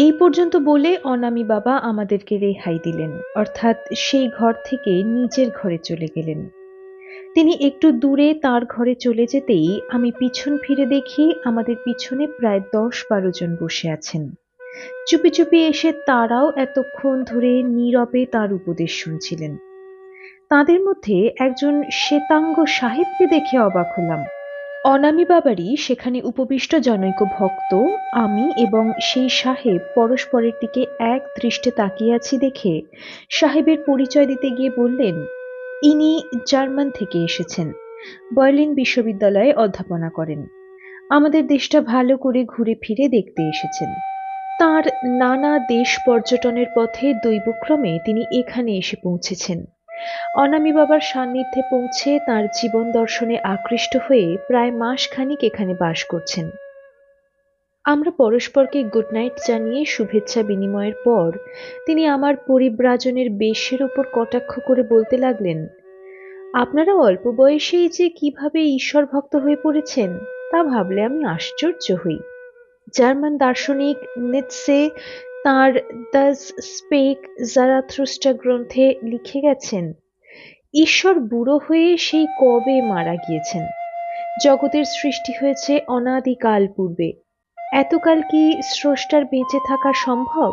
এই পর্যন্ত বলে অনামি বাবা আমাদেরকে রেহাই দিলেন, অর্থাৎ সেই ঘর থেকে নিজের ঘরে চলে গেলেন। তিনি একটু দূরে তার ঘরে চলে যেতেই আমি পিছন ফিরে দেখি আমাদের পিছনে প্রায় দশ বারো জন বসে আছেন। চুপি চুপি এসে তারাও এতক্ষণ ধরে নীরবে তার উপদেশ শুনছিলেন। তাদের মধ্যে একজন শ্বেতাঙ্গ সাহেবকে দেখে অবাক হলাম। অনামি বাবারই সেখানে উপবিষ্ট জনৈক ভক্ত, আমি এবং সেই সাহেব পরস্পরের দিকে এক দৃষ্টে তাকিয়ে আছি দেখে সাহেবের পরিচয় দিতে গিয়ে বললেন, ইনি জার্মান থেকে এসেছেন। বার্লিন বিশ্ববিদ্যালয়ে অধ্যাপনা করেন। আমাদের দেশটা ভালো করে ঘুরে ফিরে দেখতে এসেছেন। তার নানা দেশ পর্যটনের পথে দৈবক্রমে তিনি এখানে এসে পৌঁছেছেন। অনামী বাবার সান্নিধ্যে পৌঁছে তার জীবন দর্শনে আকৃষ্ট হয়ে প্রায় মাস খানিক এখানে বাস করছেন। আমরা পরস্পরকে গুড নাইট জানিয়ে শুভেচ্ছা বিনিময়ের পর তিনি আমার পরিব্রাজনের বেশের ওপর কটাক্ষ করে বলতে লাগলেন, আপনারা অল্প বয়সেই যে কীভাবে ঈশ্বর ভক্ত হয়ে পড়েছেন, তা ভাবলে আমি আশ্চর্য হই। জার্মান দার্শনিক নেটসে তাঁর দ্য স্পেক জারাথ্রুস্টা গ্রন্থে লিখে গেছেন, ঈশ্বর বুড়ো হয়ে সেই কবে মারা গিয়েছেন? জগতের সৃষ্টি হয়েছে অনাদিকাল পূর্বে। এতকাল কি স্রষ্টার বেঁচে থাকা সম্ভব?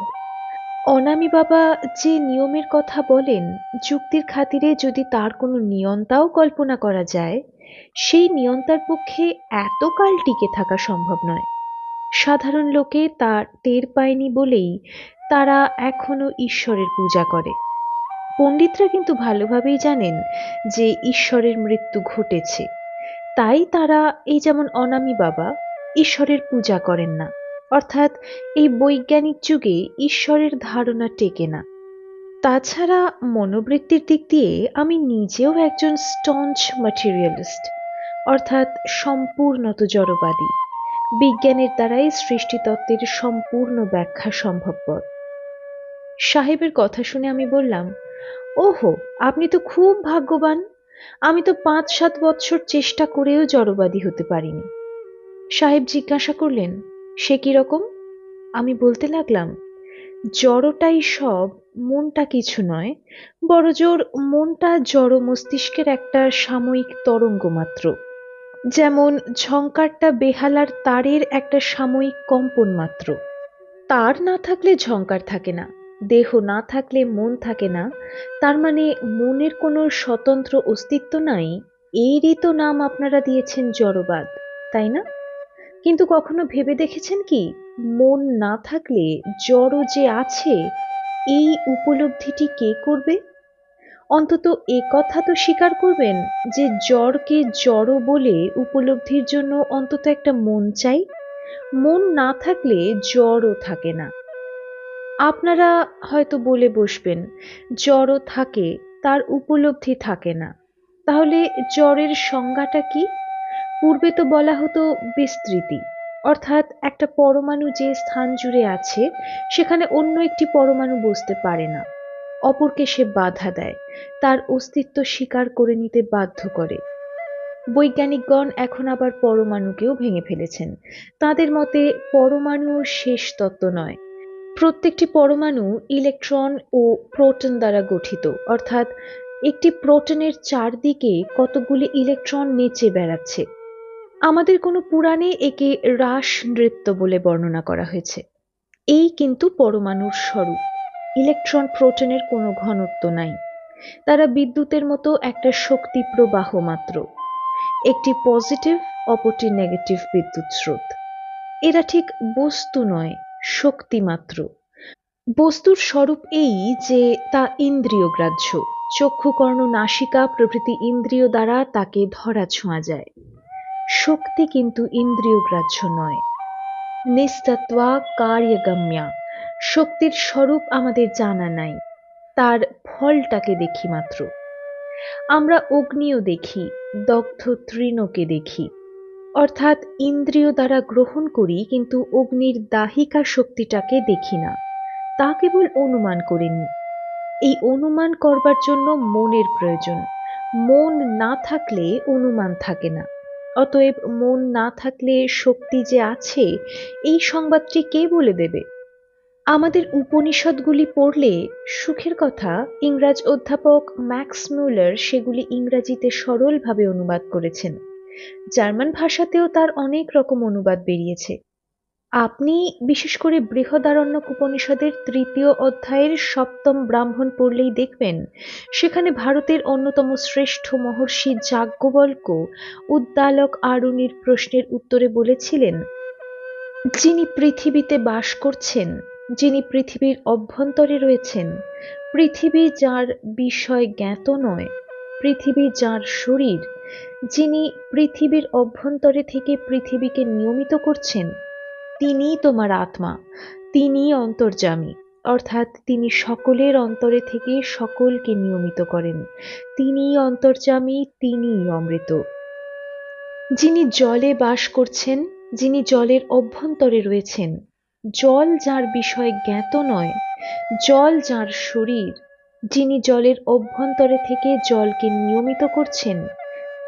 অনামি বাবা যে নিয়মের কথা বলেন, যুক্তির খাতিরে যদি তার কোনো নিয়ন্তাও কল্পনা করা যায়, সেই নিয়ন্তার পক্ষে এতকাল টিকে থাকা সম্ভব নয়। সাধারণ লোকে তা টের পায়নি বলেই তারা এখনও ঈশ্বরের পূজা করে। পণ্ডিতরা কিন্তু ভালোভাবেই জানেন যে ঈশ্বরের মৃত্যু ঘটেছে। তাই তারা এই যেমন অনামি বাবা, ঈশ্বরের পূজা করেন না। অর্থাৎ এই বৈজ্ঞানিক যুগে ঈশ্বরের ধারণা টেকে না। তাছাড়া মনোবৃত্তির দিক দিয়ে আমি নিজেও একজন স্টঞ্চ ম্যাটেরিয়ালিস্ট অর্থাৎ সম্পূর্ণত জড়বাদী। বিজ্ঞানের দ্বারাই সৃষ্টিতত্ত্বের সম্পূর্ণ ব্যাখ্যা সম্ভবপর। সাহেবের কথা শুনে আমি বললাম, ওহো, আপনি তো খুব ভাগ্যবান। আমি তো পাঁচ সাত বৎসর চেষ্টা করেও জড়বাদী হতে পারিনি। সাহেব জিজ্ঞাসা করলেন, সে কি রকম? আমি বলতে লাগলাম, জড়টাই সব মনটা কিছু নয় বড় জোর মনটা জড় মস্তিষ্কের একটা সাময়িক তরঙ্গ মাত্র যেমন ঝঙ্কারটা বেহালার তারের একটা সাময়িক কম্পন মাত্র। তার না থাকলে ঝঙ্কার থাকে না, দেহ না থাকলে মন থাকে না, তার মানে মনের কোনো স্বতন্ত্র অস্তিত্ব নাই। এরই তো নাম আপনারা দিয়েছেন জড়বাদ, তাই না? কিন্তু কখনো ভেবে দেখেছেন কি, মন না থাকলে জড় যে আছে, এই উপলব্ধিটি কে করবে? অন্তত এ কথা তো স্বীকার করবেন যে জড়কে জড় বলে উপলব্ধির জন্য অন্তত একটা মন চাই। মন না থাকলে জড়ও থাকে না। আপনারা হয়তো বলে বসবেন জড় থাকে, তার উপলব্ধি থাকে না। তাহলে জ্বরের সংজ্ঞাটা কি? পূর্বে তো বলা হতো বিস্তৃতি, অর্থাৎ একটা পরমাণু যে স্থান জুড়ে আছে, সেখানে অন্য একটি পরমাণু বসতে পারে না। অপরকে সে বাধা দেয়, তার অস্তিত্ব স্বীকার করে নিতে বাধ্য করে। বৈজ্ঞানিকগণ এখন আবার পরমাণুকেও ভেঙে ফেলেছেন। তাদের মতে পরমাণু শেষ তত্ত্ব নয়। প্রত্যেকটি পরমাণু ইলেকট্রন ও প্রোটন দ্বারা গঠিত, অর্থাৎ একটি প্রোটনের চারদিকে কতগুলি ইলেকট্রন নেচে বেড়াচ্ছে। আমাদের কোনো পুরাণে একে রাস নৃত্য বলে বর্ণনা করা হয়েছে। এই কিন্তু পরমাণুর স্বরূপ। ইলেকট্রন প্রোটনের কোনো ঘনত্ব নাই। তারা বিদ্যুতের মতো একটা শক্তি প্রবাহ মাত্র। একটি পজিটিভ, অপরটি নেগেটিভ বিদ্যুৎ স্রোত। এরা ঠিক বস্তু নয়, শক্তি মাত্র। বস্তুর স্বরূপ এই যে তা ইন্দ্রিয় গ্রাহ্য। চক্ষু কর্ণ নাসিকা প্রভৃতি ইন্দ্রিয় দ্বারা তাকে ধরা ছোঁয়া যায়। শক্তি কিন্তু ইন্দ্রিয় গ্রাহ্য নয়। নিস্তত্বা কার্যগম্যা। শক্তির স্বরূপ আমাদের জানা নাই, তার ফলটাকে দেখি মাত্র। আমরা অগ্নিও দেখি, দগ্ধ তৃণকে দেখি। অর্থাৎ ইন্দ্রিয় দ্বারা গ্রহণ করি, কিন্তু অগ্নির দাহিকা শক্তিটাকে দেখি না। তা কেবল অনুমান করে নিই এই অনুমান করবার জন্য মনের প্রয়োজন। মন না থাকলে অনুমান থাকে না। অতএব মন না থাকলে শক্তি যে আছে, এই সংবাদটি কে বলে দেবে? আমাদের উপনিষদগুলি পড়লে সুখের কথা ইংরাজ অধ্যাপক ম্যাক্স মিউলার সেগুলি ইংরাজিতে সরলভাবে অনুবাদ করেছেন। জার্মান ভাষাতেও তার অনেক রকম অনুবাদ বেরিয়েছে। আপনি বিশেষ করে বৃহদারণ্যক উপনিষদের তৃতীয় অধ্যায়ের সপ্তম ব্রাহ্মণ পড়লেই দেখবেন, সেখানে ভারতের অন্যতম শ্রেষ্ঠ মহর্ষি যাজ্ঞবল্ক উদ্দালক আরুণির প্রশ্নের উত্তরে বলেছিলেন, যিনি পৃথিবীতে বাস করছেন যিনি পৃথিবীর অভ্যন্তরে রয়েছেন, পৃথিবী যার বিষয় জ্ঞাত নয়, পৃথিবী যার শরীর, যিনি পৃথিবীর অভ্যন্তরে থেকে পৃথিবীকে নিয়মিত করছেন, তিনিই তোমার আত্মা, তিনিই অন্তর্জামী অর্থাৎ তিনি সকলের অন্তরে থেকে সকলকে নিয়মিত করেন, তিনিই অন্তর্জামী তিনিই অমৃত। যিনি জলে বাস করছেন, যিনি জলের অভ্যন্তরে রয়েছেন জল যার বিষয় জ্ঞাত নয়, জল যার শরীর, যিনি জলের অভ্যন্তরে থেকে জলকে নিয়মিত করছেন,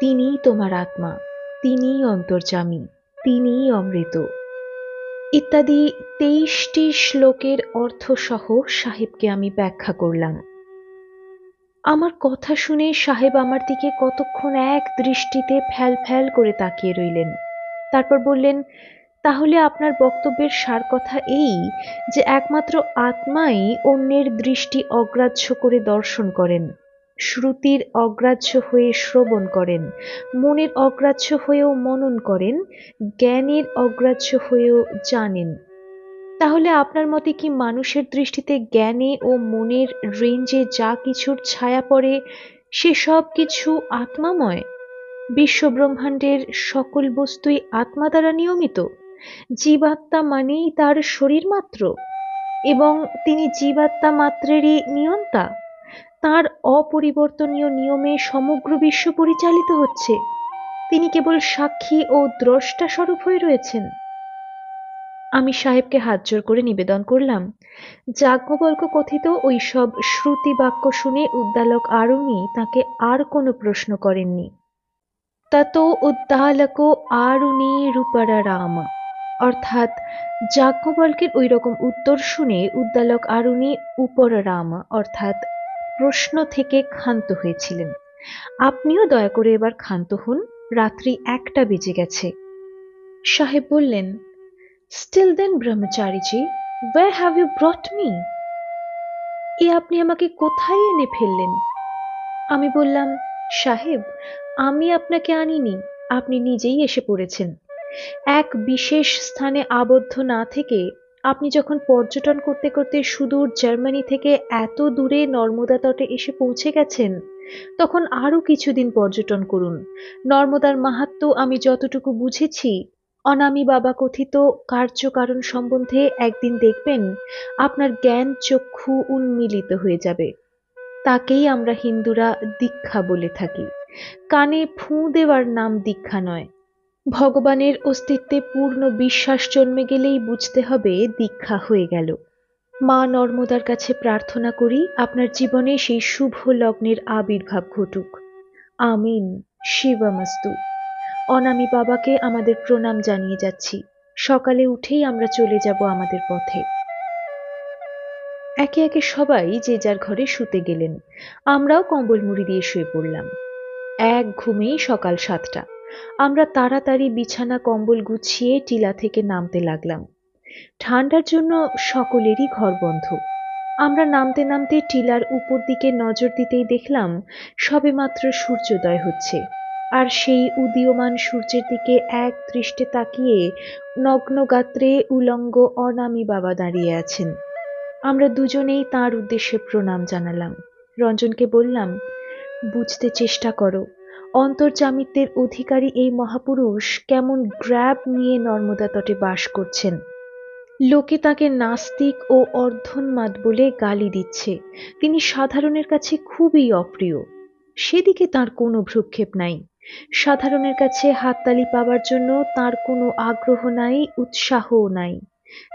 তিনিই তোমার আত্মা, তিনিই অন্তর্যামী, তিনিই অমৃত। ইত্যাদি তেইশটি শ্লোকের অর্থসহ সাহেবকে আমি ব্যাখ্যা করলাম। আমার কথা শুনে সাহেব আমার দিকে কতক্ষণ এক দৃষ্টিতে ফ্যাল ফ্যাল করে তাকিয়ে রইলেন। তারপর বললেন তাহলে আপনার বক্তব্যের সার কথা এই যে একমাত্র আত্মাই অন্যের দৃষ্টি অগ্রাহ্য করে দর্শন করেন, শ্রুতির অগ্রাহ্য হয়ে শ্রবণ করেন, মনের অগ্রাহ্য হয়েও মনন করেন, জ্ঞানের অগ্রাহ্য হয়েও জানেন। তাহলে আপনার মতে কি মানুষের দৃষ্টিতে জ্ঞানে ও মনের রেঞ্জে যা কিছুর ছায়া পড়ে, সে সব কিছু আত্মাময়? বিশ্বব্রহ্মাণ্ডের সকল বস্তুই আত্মা দ্বারা নিয়মিত? জীবাত্মা মানেই তার শরীর মাত্র এবং তিনি জীবাত্মা মাত্রেরই নিয়ন্তা। তার অপরিবর্তনীয় নিয়মে সমগ্র বিশ্ব পরিচালিত হচ্ছে। তিনি কেবল সাক্ষী ও দ্রষ্টা স্বরূপ হয়ে রয়েছেন। আমি সাহেবকে হাত জোর করে নিবেদন করলাম যাজ্ঞবল্ক কথিত ওই সব শ্রুতি বাক্য শুনে উদ্দালক আরুণী তাকে আর কোনো প্রশ্ন করেননি। তত উদ্দালক আরুণী রূপারা রাম। অর্থাৎ যাজ্ঞবল্কের ওই রকম উত্তর শুনে উদ্দালক আরুণী উপরারাম অর্থাৎ প্রশ্ন থেকে ক্ষান্ত হয়েছিলেন। আপনিও দয়া করে এবার ক্ষান্ত হন, রাত্রি একটা বেজে গেছে। সাহেব বললেন still then Brahmachariji where have you brought me a আপনি আমাকে কোথায় এনে ফেললেন? আমি বললাম, সাহেব, আমি আপনাকে আনিনি, আপনি নিজেই এসে পড়েছেন। এক বিশেষ স্থানে আবদ্ধ না থেকে আপনি যখন পর্যটন করতে করতে সুদূর জার্মানি থেকে এত দূরে নর্মদা তটে এসে পৌঁছে গেছেন, তখন আরও কিছুদিন পর্যটন করুন। নর্মদার মাহাত্ম আমি যতটুকু বুঝেছি, অনামি বাবা কথিত কার্যকারণ সম্বন্ধে একদিন দেখবেন আপনার জ্ঞান চক্ষু উন্মিলিত হয়ে যাবে। তাকেই আমরা হিন্দুরা দীক্ষা বলে থাকি। কানে ফুঁ দেওয়ার নাম দীক্ষা নয়। ভগবানের অস্তিত্বে পূর্ণ বিশ্বাস জন্মে গেলেই বুঝতে হবে দীক্ষা হয়ে গেল। মা নর্মদার কাছে প্রার্থনা করি আপনার জীবনে সেই শুভ লগ্নের আবির্ভাব ঘটুক। আমিন। শিবমস্তু। অনামি বাবাকে আমাদের প্রণাম জানিয়ে যাচ্ছি। সকালে উঠেই আমরা চলে যাব আমাদের পথে। একে একে সবাই যে যার ঘরে শুতে গেলেন। আমরাও কম্বল মুড়ি দিয়ে শুয়ে পড়লাম। এক ঘুমেই সকাল সাতটা। আমরা তাড়াতাড়ি বিছানা কম্বল গুছিয়ে টিলা থেকে নামতে লাগলাম। ঠান্ডার জন্য সকলেরই ঘর বন্ধ। আমরা নামতে নামতে টিলার উপর দিকে নজর দিতেই দেখলাম, সবেমাত্র সূর্যোদয় হচ্ছে। আর সেই উদীয়মান সূর্যের দিকে এক দৃষ্টে তাকিয়ে নগ্ন গাত্রে উলঙ্গ অনামী বাবা দাঁড়িয়ে আছেন। আমরা দুজনেই তার উদ্দেশ্যে প্রণাম জানালাম। রঞ্জনকে বললাম, বুঝতে চেষ্টা করো। অন্তর্জামিত্বের অধিকারী এই মহাপুরুষ কেমন গ্র্যাব নিয়ে নর্মদা তটে বাস করছেন। লোকে তাকে নাস্তিক ও অর্ধন্মাদ বলে গালি দিচ্ছে। তিনি সাধারণের কাছে খুবই অপ্রিয়। সেদিকে তার কোনো ভ্রুক্ষেপ নাই। সাধারণের কাছে হাততালি পাওয়ার জন্য তার কোনো আগ্রহ নাই, উৎসাহও নাই।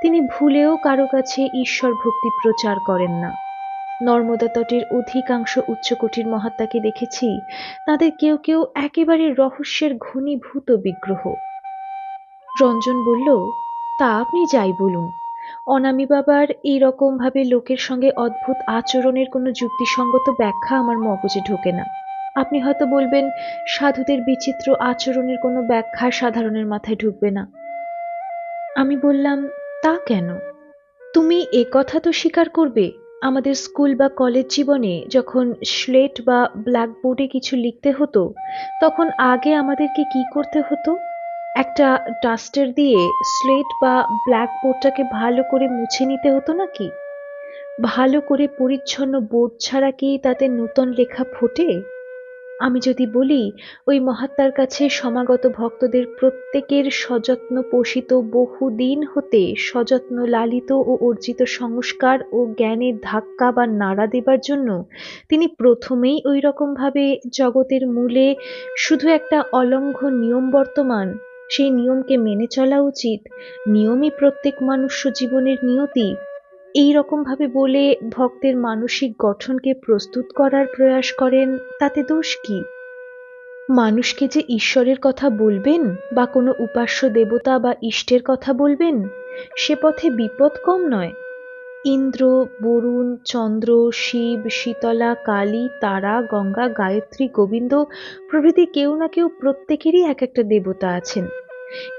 তিনি ভুলেও কারও কাছে ঈশ্বর ভক্তি প্রচার করেন না। নর্মদা তটের অধিকাংশ উচ্চকোটির মহাত্মাকে দেখেছি। তাদের কেউ কেউ একেবারে রহস্যের ঘনীভূত বিগ্রহ। রঞ্জন বলল, তা আপনি যাই বলুন। অনামি বাবার এই রকম ভাবে লোকের সঙ্গে অদ্ভুত আচরণের কোনো যুক্তিসঙ্গত ব্যাখ্যা আমার মগজে ঢোকে না। আপনি হয়তো বলবেন, সাধুদের বিচিত্র আচরণের কোনো ব্যাখ্যা সাধারণের মাথায় ঢুকবে না। আমি বললাম, তা কেন? তুমি এ কথা তো স্বীকার করবে। আমাদের স্কুল বা কলেজ জীবনে যখন স্লেট বা ব্ল্যাকবোর্ডে কিছু লিখতে হতো, তখন আগে আমাদেরকে কি করতে হতো? একটা ডাস্টার দিয়ে স্লেট বা ব্ল্যাকবোর্ডটাকে ভালো করে মুছে নিতে হতো নাকি? ভালো করে পরিচ্ছন্ন বোর্ড ছাড়া কি তাতে নূতন লেখা ফোটে? আমি যদি বলি, ওই মহাত্মার কাছে সমাগত ভক্তদের প্রত্যেকের সযত্ন পোষিত বহুদিন হতে সযত্ন লালিত ও অর্জিত সংস্কার ও জ্ঞানের ধাক্কা বা নাড়া দেবার জন্য তিনি প্রথমেই ওই রকমভাবে জগতের মূলে শুধু একটা অলঙ্ঘ নিয়ম বর্তমান, সেই নিয়মকে মেনে চলা উচিত। নিয়মই প্রত্যেক মনুষ্য জীবনের নিয়তি। এই রকমভাবে বলে ভক্তের মানসিক গঠনকে প্রস্তুত করার প্রয়াস করেন, তাতে দোষ কি? মানুষকে যে ঈশ্বরের কথা বলবেন বা কোনো উপাস্য দেবতা বা ইষ্টের কথা বলবেন, সে পথে বিপদ কম নয়। ইন্দ্র, বরুণ, চন্দ্র, শিব, শীতলা, কালী, তারা, গঙ্গা, গায়ত্রী, গোবিন্দ প্রভৃতি কেউ না কেউ প্রত্যেকেরই এক একটা দেবতা আছেন।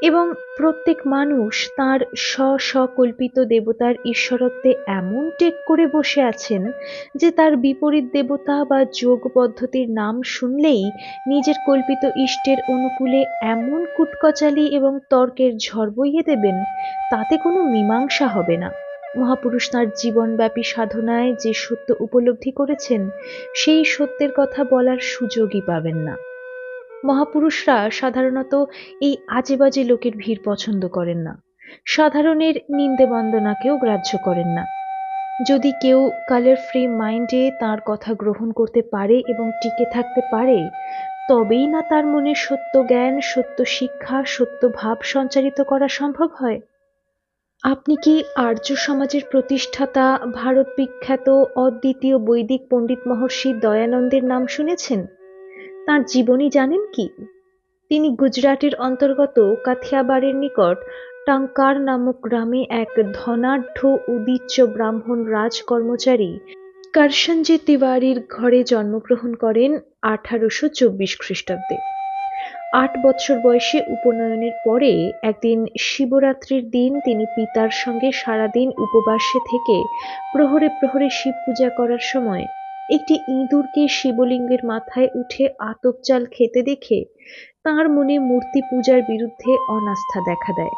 এবং প্রত্যেক মানুষ তার স্ব স্বকল্পিত দেবতার ঈশ্বরত্বে এমন টেক করে বসে আছেন যে তার বিপরীত দেবতা বা যোগ পদ্ধতির নাম শুনলেই নিজের কল্পিত ইষ্টের অনুকূলে এমন কুটকচালি এবং তর্কের ঝড় বইয়ে দেবেন, তাতে কোনো মীমাংসা হবে না। মহাপুরুষ তাঁর জীবনব্যাপী সাধনায় যে সত্য উপলব্ধি করেছেন, সেই সত্যের কথা বলার সুযোগই পাবেন না। মহাপুরুষরা সাধারণত এই আজে বাজে লোকের ভিড় পছন্দ করেন না। সাধারণের নিন্দে বন্দনাকেও গ্রাহ্য করেন না। যদি কেউ কালার ফ্রি মাইন্ডে তার কথা গ্রহণ করতে পারে এবং টিকে থাকতে পারে, তবেই না তার মনে সত্য জ্ঞান, সত্য শিক্ষা, সত্য ভাব সঞ্চারিত করা সম্ভব হয়? আপনি কি আর্য সমাজের প্রতিষ্ঠাতা, ভারত বিখ্যাত, অদ্বিতীয় বৈদিক পণ্ডিত মহর্ষি দয়ানন্দের নাম শুনেছেন? তাঁর জীবনী জানেন কি? তিনি গুজরাটের অন্তর্গত কাথিয়াবাড়ের নিকট টাঙ্কার নামক গ্রামে এক ধনাঢ্য উদিচ্য ব্রাহ্মণ রাজ কর্মচারী কারসঞ্জি তিওয়ারির ঘরে জন্মগ্রহণ করেন আঠারোশো চব্বিশ খ্রিস্টাব্দে। আট বছর বয়সে উপনয়নের পরে একদিন শিবরাত্রির দিন তিনি পিতার সঙ্গে সারাদিন উপবাসে থেকে প্রহরে প্রহরে শিব পূজা করার সময় একটি ইঁদুরকে শিবলিঙ্গের মাথায় উঠে আতপ চাল খেতে দেখে তাঁর মনে মূর্তি পূজার বিরুদ্ধে অনাস্থা দেখা দেয়।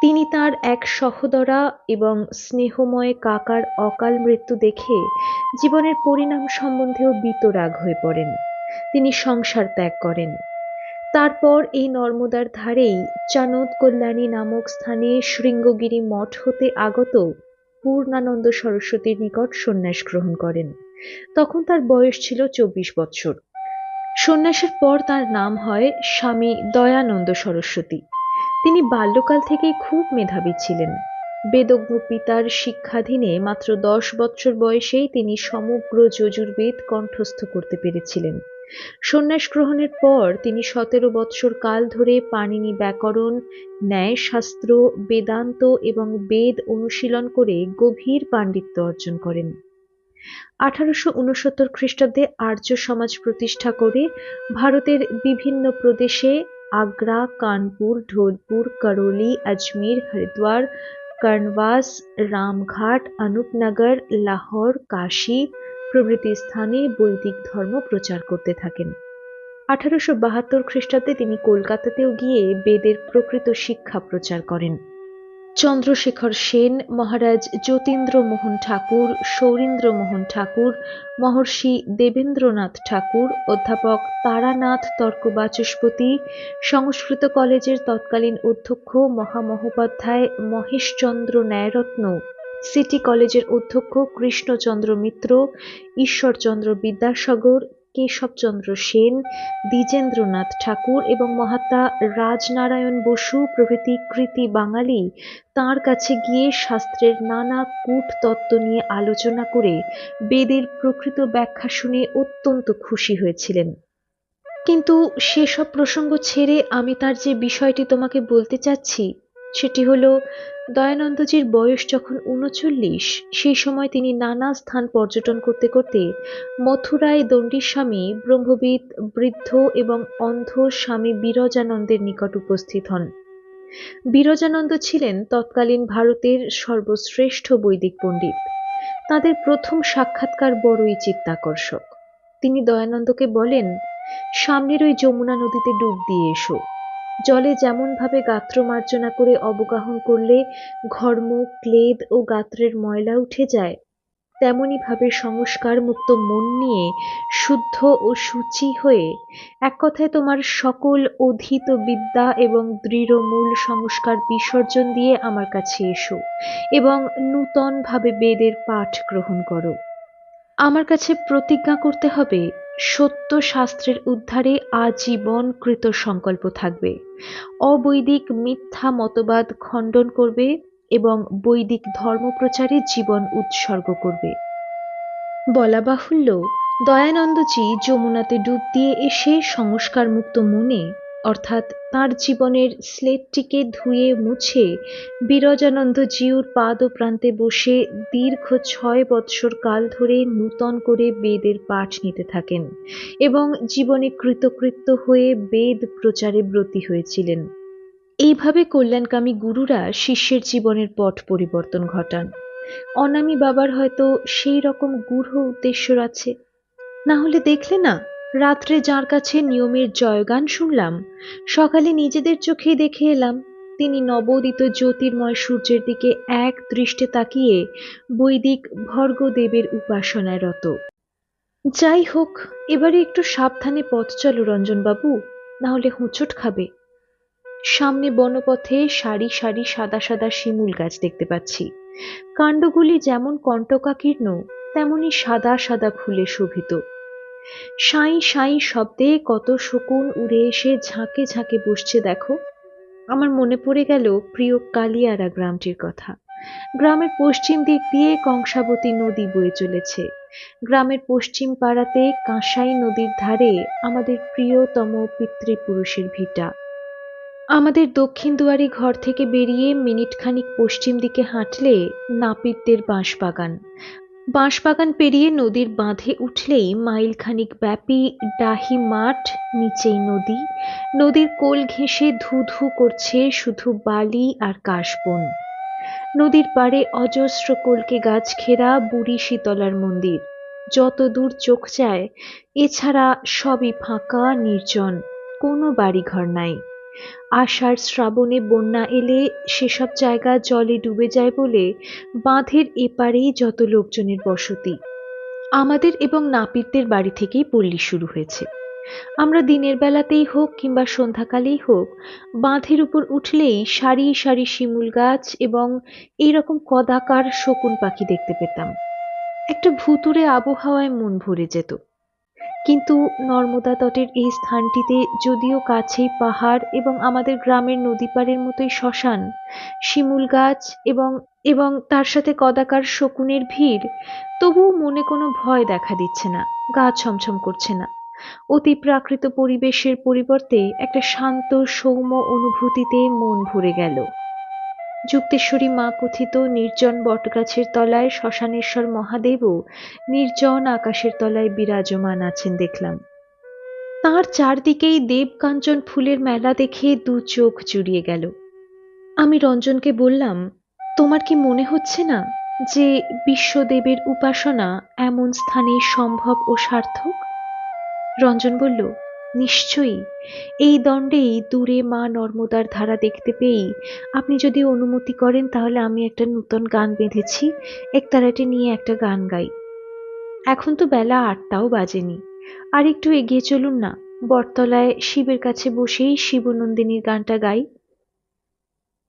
তিনি তার এক সহদরা এবং স্নেহময় কাকার অকাল মৃত্যু দেখে জীবনের পরিণাম সম্বন্ধেও বিতরাগ হয়ে পড়েন। তিনি সংসার ত্যাগ করেন। তারপর এই নর্মদার ধারেই চানদ কল্যাণী নামক স্থানে শৃঙ্গগিরি মঠ হতে আগত পূর্ণানন্দ সরস্বতীর নিকট সন্ন্যাস গ্রহণ করেন। তখন তার বয়স ছিল চব্বিশ বৎসর সন্ন্যাসের পর তার নাম হয় স্বামী দয়ানন্দ সরস্বতী। তিনি বাল্যকাল থেকেই খুব মেধাবী ছিলেন। বেদজ্ঞ পিতার শিক্ষাধীনে মাত্র দশ বৎসর বয়সেই তিনি সমগ্র যজুর্বেদ কণ্ঠস্থ করতে পেরেছিলেন। সন্ন্যাস গ্রহণের পর তিনি সতেরো বৎসর কাল ধরে পাণিনি ব্যাকরণ, ন্যায়শাস্ত্র, বেদান্ত এবং বেদ অনুশীলন করে গভীর পাণ্ডিত্য অর্জন করেন। আঠারোশো উনসত্তর খ্রিস্টাব্দে আর্য সমাজ প্রতিষ্ঠা করে ভারতের বিভিন্ন প্রদেশে আগ্রা, কানপুর, ঢোলপুর, করৌলি, আজমির, হরিদ্বার কর্নওয়াস রামঘাট, অনুপনগর, লাহোর, কাশী প্রভৃতি স্থানে বৈদিক ধর্ম প্রচার করতে থাকেন। আঠারোশো বাহাত্তর খ্রিস্টাব্দে তিনি কলকাতাতেও গিয়ে বেদের প্রকৃত শিক্ষা প্রচার করেন। চন্দ্রশেখর সেন, মহারাজ যতীন্দ্র মোহন ঠাকুর সৌরীন্দ্র মোহন ঠাকুর, মহর্ষি দেবেন্দ্রনাথ ঠাকুর, অধ্যাপক তারানাথ তর্ক বাচস্পতি সংস্কৃত কলেজের তৎকালীন অধ্যক্ষ মহামহোপাধ্যায় মহেশচন্দ্র ন্যায়রত্ন, সিটি কলেজের অধ্যক্ষ কৃষ্ণচন্দ্র মিত্র, ঈশ্বরচন্দ্র বিদ্যাসাগর কেশবচন্দ্র সেন, দ্বিজেন্দ্রনাথ ঠাকুর এবং মহাত্মা রাজনারায়ণ বসু প্রভৃতি কৃতি বাঙালি তাঁর কাছে গিয়ে শাস্ত্রের নানা কূট তত্ত্ব নিয়ে আলোচনা করে বেদের প্রকৃত ব্যাখ্যা শুনে অত্যন্ত খুশি হয়েছিলেন। কিন্তু সেসব প্রসঙ্গ ছেড়ে আমি তার যে বিষয়টি তোমাকে বলতে চাচ্ছি সেটি হলো, দয়ানন্দজির বয়স যখন উনচল্লিশ, সেই সময় তিনি নানা স্থান পর্যটন করতে করতে মথুরায় দণ্ডীর স্বামী, ব্রহ্মবিদ, বৃদ্ধ এবং অন্ধ স্বামী বিরজানন্দের নিকট উপস্থিত হন। বিরজানন্দ ছিলেন তৎকালীন ভারতের সর্বশ্রেষ্ঠ বৈদিক পণ্ডিত। তাদের প্রথম সাক্ষাৎকার বড়ই চিত্তাকর্ষক। তিনি দয়ানন্দকে বলেন, সামনের ওই যমুনা নদীতে ডুব দিয়ে এসো। জলে যেমনভাবে গাত্র মার্জনা করে অবগাহন করলে ঘর্ম ক্লেদ ও গাত্রের ময়লা উঠে যায় তেমনইভাবে সংস্কার মুক্ত মন নিয়ে শুদ্ধ ও শুচি হয়ে এক কথায় তোমার সকল অধীত বিদ্যা এবং দৃঢ় মূল সংস্কার বিসর্জন দিয়ে আমার কাছে এসো এবং নূতনভাবে বেদের পাঠ গ্রহণ করো। আমার কাছে প্রতিজ্ঞা করতে হবে সত্য শাস্ত্রের উদ্ধারে আজীবন কৃত সংকল্প থাকবে। অবৈদিক মিথ্যা মতবাদ খণ্ডন করবে এবং বৈদিক ধর্মপ্রচারে জীবন উৎসর্গ করবে। বলা বাহুল্য, দয়ানন্দজি যমুনাতে ডুব দিয়ে এসে সংস্কার মুক্ত মনে অর্থাৎ তার জীবনের স্লেটটিকে ধুয়ে মুছে বিরজানন্দ জিউর পাদ প্রান্তে বসে দীর্ঘ ছয় বৎসর কাল ধরে নূতন করে বেদের পাঠ নিতে থাকেন এবং জীবনে কৃতকৃত্য হয়ে বেদ প্রচারে ব্রতী হয়েছিলেন। এইভাবে কল্যাণকামী গুরুরা শিষ্যের জীবনের পট পরিবর্তন ঘটান। অনামী বাবার হয়তো সেই রকম গূঢ় উদ্দেশ্য আছে। না হলে দেখলে না রাত্রে যার কাছে নিয়মের জয়গান শুনলাম, সকালে নিজেদের চোখে দেখে এলাম, তিনি নবোদিত জ্যোতির্ময় সূর্যের দিকে এক দৃষ্টে তাকিয়ে বৈদিক ভর্গদেবের উপাসনায় রত যাই হোক, এবারে একটু সাবধানে পথ চলো রঞ্জনবাবু না হলে হোঁচট খাবে। সামনে বনপথে সারি সারি সাদা সাদা শিমুল গাছ দেখতে পাচ্ছি। কাণ্ডগুলি যেমন কণ্টকাকীর্ণ, তেমনি সাদা সাদা ফুলে শোভিত। সাঁই সাঁই শব্দে কত শকুন উড়ে এসে ঝাঁকে ঝাঁকে বসছে, দেখো। আমার মনে পড়ে গেল প্রিয় কালিয়ারা গ্রামটির কথা। গ্রামের পশ্চিম দিক দিয়ে কংসাবতী নদী বয়ে চলেছে। গ্রামের পশ্চিম পাড়াতে কাঁসাই নদীর ধারে আমাদের প্রিয়তম পিতৃপুরুষের ভিটা। আমাদের দক্ষিণ দুয়ারি ঘর থেকে বেরিয়ে মিনিট খানিক পশ্চিম দিকে হাঁটলে নাপিতদের বাঁশবাগান। বাঁশবাগান পেরিয়ে নদীর বাঁধে উঠলেই মাইল খানিক ব্যাপী ডাহি মাঠ, নিচেই নদী। নদীর কোল ঘেঁষে ধু ধু করছে শুধু বালি আর কাশবন। নদীর পাড়ে অজস্র কলকে গাছ ঘেরা বুড়ি শীতলার মন্দির। যত দূর চোখ যায়, এছাড়া সবই ফাঁকা, নির্জন, কোনো বাড়িঘর নাই। আষাঢ় শ্রাবণে বন্যা এলে সেসব জায়গা জলে ডুবে যায় বলে বাঁধের এপারেই যত লোকজনের বসতি। আমাদের এবং নাপিতদের বাড়ি থেকেই পল্লী শুরু হয়েছে। আমরা দিনের বেলাতেই হোক কিংবা সন্ধ্যাকালেই হোক, বাঁধের উপর উঠলেই সারি সারি শিমুল গাছ এবং এইরকম কদাকার শকুন পাখি দেখতে পেতাম। একটা ভুতুরে আবহাওয়ায় মন ভরে যেত। কিন্তু নর্মদা তটের এই স্থানটিতে যদিও কাছেই পাহাড় এবং আমাদের গ্রামের নদী পাড়ের মতোই শ্মশান, শিমুল গাছ এবং এবং তার সাথে কদাকার শকুনের ভিড়, তবুও মনে কোনো ভয় দেখা দিচ্ছে না, গা ছমছম করছে না। অতি প্রাকৃত পরিবেশের পরিবর্তে একটা শান্ত সৌম্য অনুভূতিতে মন ভরে গেল। যুক্তেশ্বরী মা কথিত নির্জন বটগাছের তলায় শ্মশানেশ্বর মহাদেবও নির্জন আকাশের তলায় বিরাজমান আছেন দেখলাম। তার চারদিকেই দেবকাঞ্চন ফুলের মেলা দেখে দু চোখ জুড়িয়ে গেল। আমি রঞ্জনকে বললাম, তোমার কি মনে হচ্ছে না যে বিশ্বদেবের উপাসনা এমন স্থানে সম্ভব ও সার্থক? রঞ্জন বলল নিশ্চয়ই। এই দণ্ডেই দূরে মা নর্মদার ধারা দেখতে পেয়েই আপনি যদি অনুমতি করেন তাহলে আমি একটা নূতন গান বেঁধেছি, একতারাটি নিয়ে একটা গান গাই। এখন তো বেলা আটটাও বাজেনি। আর একটু এগিয়ে চলুন না, বটতলায় শিবের কাছে বসেই শিবনন্দিনীর গানটা গাই।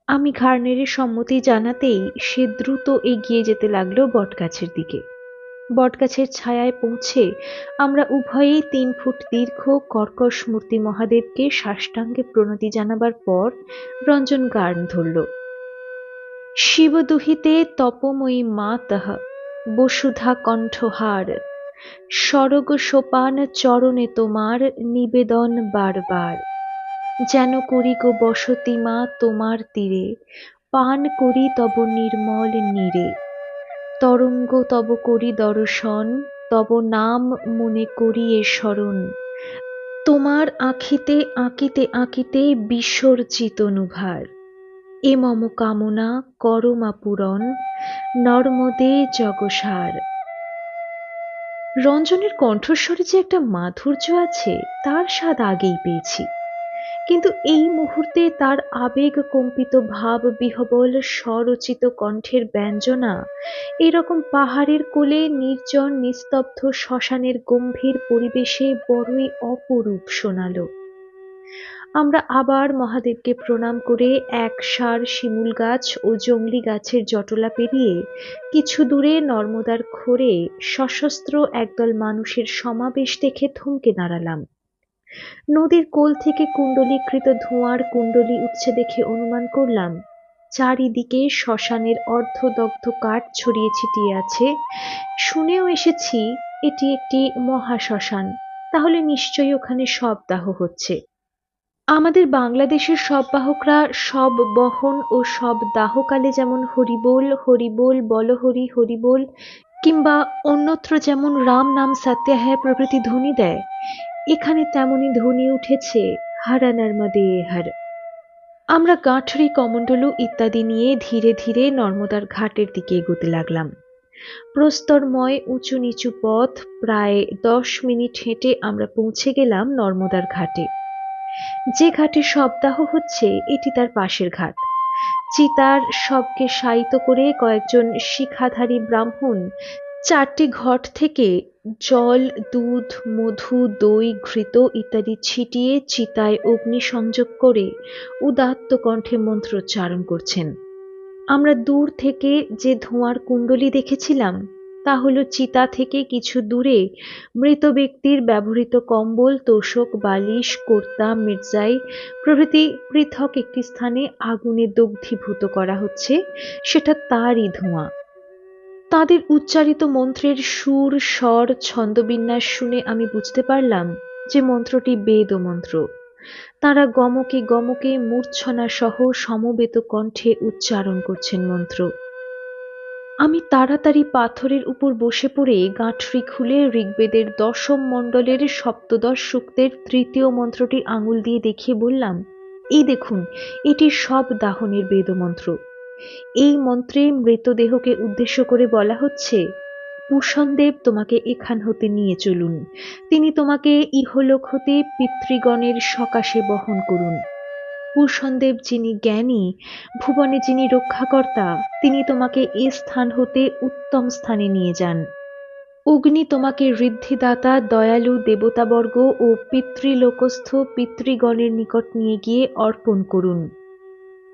আমি ঘাড় নেড়ে সম্মতি জানাতেই সে দ্রুত এগিয়ে যেতে লাগল বটগাছের দিকে। বটগাছের ছায়ায় পৌঁছে আমরা উভয়েই তিন ফুট দীর্ঘ কর্কশ মূর্তি মহাদেবকে সাষ্টাঙ্গে প্রণতি জানাবার পর রঞ্জন গান ধরল। শিবদুহিতে তপময়ী মা তাহা, বসুধা কণ্ঠহার, স্বর্গ সোপান চরণে তোমার নিবেদন বারবার। যেন করি গো বসতি মা তোমার তীরে, পান করি তব নির্মল নীরে। তরঙ্গ তব করি দর্শন, তব নাম মনে করি এ স্মরণ। তোমার আঁখিতে, আঁকিতে আঁকিতে বিসর্জিত অনুভার। এ মম কামনা করমা পূরণ, নর্মদে জগসার। রঞ্জনের কণ্ঠস্বরে যে একটা মাধুর্য আছে, তার স্বাদ আগেই পেয়েছি। কিন্তু এই মুহূর্তে তার আবেগ কম্পিত ভাব বিহবল স্বরচিত কণ্ঠের ব্যঞ্জনা। এরকম পাহাড়ের কোলে নির্জন নিস্তব্ধ শ্মশানের গম্ভীর পরিবেশে বড়ই অপরূপ শোনালো। আমরা আবার মহাদেবকে প্রণাম করে এক সার শিমুল গাছ ও জংলি গাছের জটলা পেরিয়ে কিছু দূরে নর্মদার খোরে সশস্ত্র একদল মানুষের সমাবেশ দেখে থমকে দাঁড়ালাম। নদীর কোল থেকে কুণ্ডলীকৃত ধোঁয়ার কুণ্ডলী উঠছে দেখে অনুমান করলাম, চারিদিকে শ্মশানের অর্ধদগ্ধ কাঠ ছড়িয়ে ছিটিয়ে আছে। শুনেও এসেছি এটি একটি মহাশ্মশান, তাহলে নিশ্চয়ই ওখানে সব দাহ হচ্ছে। আমাদের বাংলাদেশের সব বাহকরা সব বহন ও সব দাহকালে যেমন হরিবোল হরিবোল, বলহরি, হরিবোল কিংবা অন্যত্র যেমন রাম নাম সত্যাহ্যায় প্রভৃতি ধ্বনি দেয় এখানে তেমনি ধ্বনি উঠেছে হারা নর্মদে হর আমরা গাঁঠরি কমণ্ডলু ইত্যাদি নিয়ে ধীরে ধীরে নর্মদার ঘাটের দিকে এগোতে লাগলাম। প্রস্তরময় উঁচু নিচু পথ, প্রায় দশ মিনিট হেঁটে আমরা পৌঁছে গেলাম নর্মদার ঘাটে। যে ঘাটে শবদাহ হচ্ছে, এটি তার পাশের ঘাট। চিতার সবকে শায়িত করে কয়েকজন শিখাধারী ব্রাহ্মণ চারটি ঘট থেকে জল, দুধ, মধু, দই, ঘৃত ইত্যাদি ছিটিয়ে চিতায় অগ্নি সংযোগ করে উদাত্ত কণ্ঠে মন্ত্রোচ্চারণ করছেন। আমরা দূর থেকে যে ধোঁয়ার কুণ্ডলি দেখেছিলাম, তা হলো চিতা থেকে কিছু দূরে মৃত ব্যক্তির ব্যবহৃত কম্বল, তোষক, বালিশ, কর্তা, মির্জাই প্রভৃতি পৃথক একটি স্থানে আগুনে দগ্ধীভূত করা হচ্ছে, সেটা তারই ধোঁয়া। তাদের উচ্চারিত মন্ত্রের সুর, স্বর, ছন্দবিন্যাস শুনে আমি বুঝতে পারলাম যে মন্ত্রটি বেদ মন্ত্র। তারা গমকে গমকে মূর্ছনা সহ সমবেত কণ্ঠে উচ্চারণ করছেন মন্ত্র। আমি তাড়াতাড়ি পাথরের উপর বসে পড়ে গাঁঠরি খুলে ঋগ্বেদের দশম মণ্ডলের সপ্তদশ সূক্তের তৃতীয় মন্ত্রটি আঙুল দিয়ে দেখিয়ে বললাম, এই দেখুন, এটি সব দাহনের বেদমন্ত্র। এই মন্ত্রে মৃতদেহকে উদ্দেশ্য করে বলা হচ্ছে ভূষণদেব তোমাকে এখান হতে নিয়ে চলুন। তিনি তোমাকে ইহলোক হতে পিতৃগণের সকাশে বহন করুন। ভূষণদেব যিনি জ্ঞানী, ভুবনে যিনি রক্ষাকর্তা, তিনি তোমাকে এ স্থান হতে উত্তম স্থানে নিয়ে যান। অগ্নি তোমাকে ঋদ্ধিদাতা, দয়ালু, দেবতাবর্গ ও পিতৃলোকস্থ পিতৃগণের নিকট নিয়ে গিয়ে অর্পণ করুন।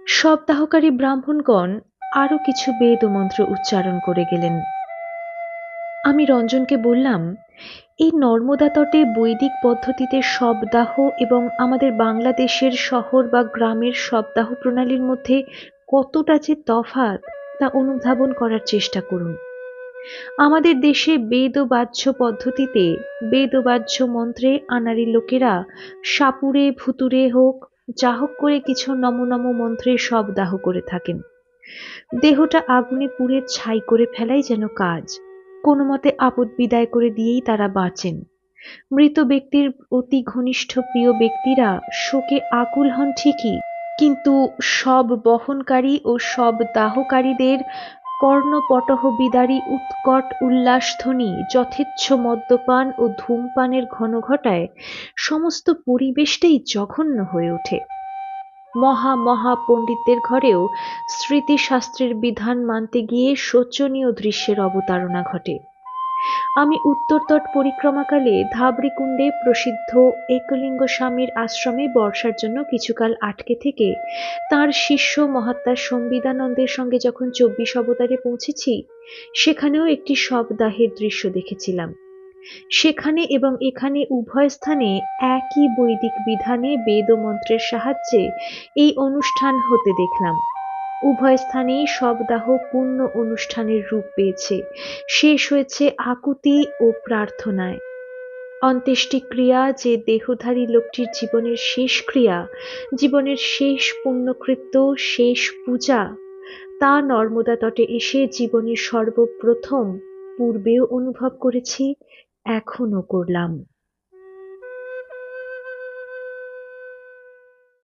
সপ্তাহকারী ব্রাহ্মণগণ আরও কিছু বেদ মন্ত্র উচ্চারণ করে গেলেন। আমি রঞ্জনকে বললাম, এই নর্মদা তটে বৈদিক পদ্ধতিতে শবদাহ এবং আমাদের বাংলাদেশের শহর বা গ্রামের শবদাহ প্রণালীর মধ্যে কতটা যে তফাৎ তা অনুধাবন করার চেষ্টা করুন। আমাদের দেশে বেদ বাহ্য পদ্ধতিতে বেদ বাহ্য মন্ত্রে আনারি লোকেরা সাপুরে, ভুতুরে হোক যা হোক করে কিছু নম নম মন্ত্রে শবদাহ করে থাকেন। দেহটা আগুনে পুড়ে ছাই করে ফেলাই যেন কাজ। কোনো মতে আপদ বিদায় করে দিয়েই তারা বাঁচেন। মৃত ব্যক্তির অতি ঘনিষ্ঠ প্রিয় ব্যক্তিরা শোকে আকুল হন ঠিকই, কিন্তু সব বহনকারী ও সব দাহকারীদের কর্ণপটহ বিদারী উৎকট উল্লাসধ্বনি যথেচ্ছ মদ্যপান ও ধূমপানের ঘন ঘটায় সমস্ত পরিবেশটাই জঘন্য হয়ে ওঠে। মহা মহা পণ্ডিতদের ঘরেও স্মৃতিশাস্ত্রের বিধান মানতে গিয়ে শোচনীয় দৃশ্যের অবতারণা ঘটে। আমি উত্তরতট পরিক্রমাকালে ধাবড়িকুণ্ডে প্রসিদ্ধ একলিঙ্গ স্বামীর আশ্রমে বর্ষার জন্য কিছুকাল আটকে থেকে তার শিষ্য মহাত্মা সম্বিদানন্দের সঙ্গে যখন চব্বিশ অবতারে পৌঁছেছি, সেখানেও একটি শবদাহের দৃশ্য দেখেছিলাম। সেখানে এবং এখানে উভয় স্থানে একই বৈদিক বিধানে বেদ মন্ত্রের সাহায্যে এই অনুষ্ঠান হতে দেখলাম। উভয় স্থানেই শবদাহ পূর্ণ অনুষ্ঠানের রূপ পেয়েছে। শেষ হয়েছে আকুতি ও প্রার্থনায়। অন্ত্যেষ্টিক্রিয়া যে দেহধারী লোকটির জীবনের শেষ ক্রিয়া, জীবনের শেষ পুণ্যকৃত্য, শেষ পূজা, তা নর্মদা তটে এসে জীবনের সর্বপ্রথম পূর্বেও অনুভব করেছি এখনও করলাম।